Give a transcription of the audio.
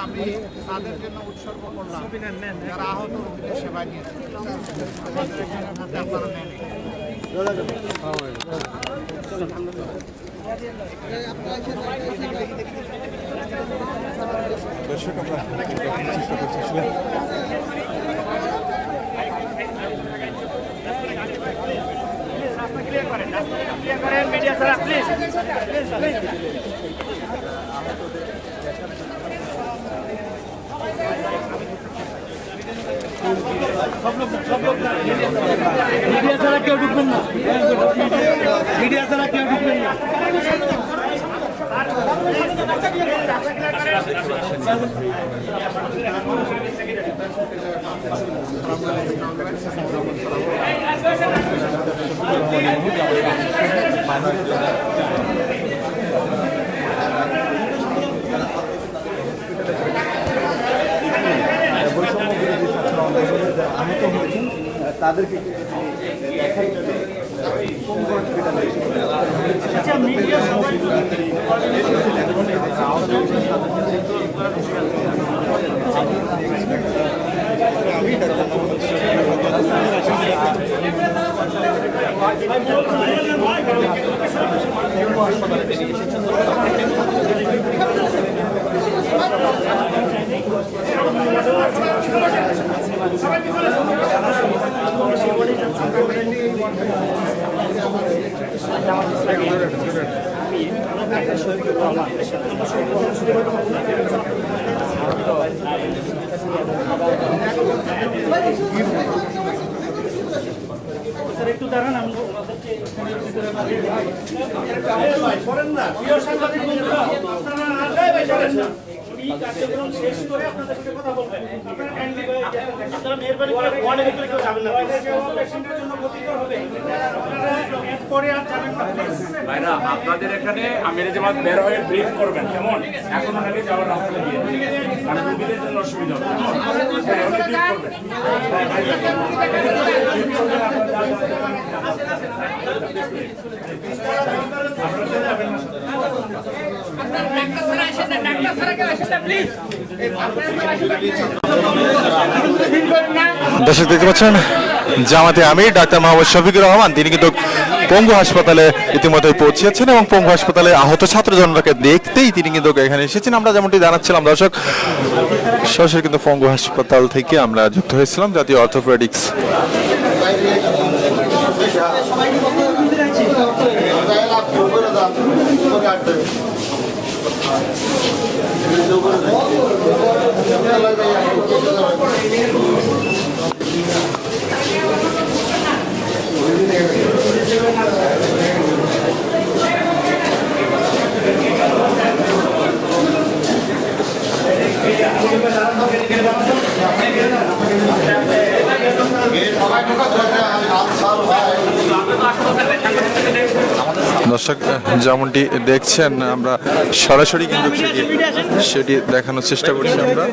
আমি তাদের জন্য উৎসর্গ করলাম। যারা আহত সেবা নিয়েছে দর্শক আমরা চেষ্টা করছি আসলে মিডিয়া ছাড়া কেউ ঢুকবেন না মিডিয়া ছাড়া কেউ ঢুকবেন না বৈষম্য বিরোধী ছাত্র আন্দোলনে যারা আহত হয়েছেন তাদেরকে দেখাই কোন হসপিটালে স্যার একটু দাঁড়ান আমি ওনাদেরকে প্রিয় সাংবাদিক বন্ধুরা, আপনারা এই কার্যক্রম শেষ করে আপনাদের সাথে কথা বলবেন। আপনারা kindly করে ওয়ার্ডের ভিতরে কেউ যাবেন না। পেশেন্টের জন্য ক্ষতিকর হবে। আপনারা আর যাবেন না, ভাইরা আপনাদের এখানে আমির জামাত বের হয়ে ব্রিফ করবেন কেমন এখন ওনাকে যাওয়ার রাস্তা দিয়ে কারণ রুগীদের জন্য অসুবিধা হবে কেমন? দর্শক দেখতে পাচ্ছেন? জামাতে আমির, ডাক্তার মোহাম্মদ শফিকুর রহমান। তিনি কিন্তু পঙ্গু হাসপাতালে ইতিমধ্যে পৌঁছেছেন এবং পঙ্গু হাসপাতালে আহত ছাত্র জনতাকে দেখতেই তিনি কিন্তু এখানে এসেছেন। আমরা যেমনটি জানাচ্ছিলাম, দর্শক, সরাসরি কিন্তু পঙ্গু হাসপাতাল থেকে আমরা যুক্ত হয়েছিলাম, জাতীয় অর্থোপেডিক্স। দর্শক যেমনটি দেখছেন আমরা সরাসরি কিন্তু সেটি দেখানোর চেষ্টা করছি আমরা।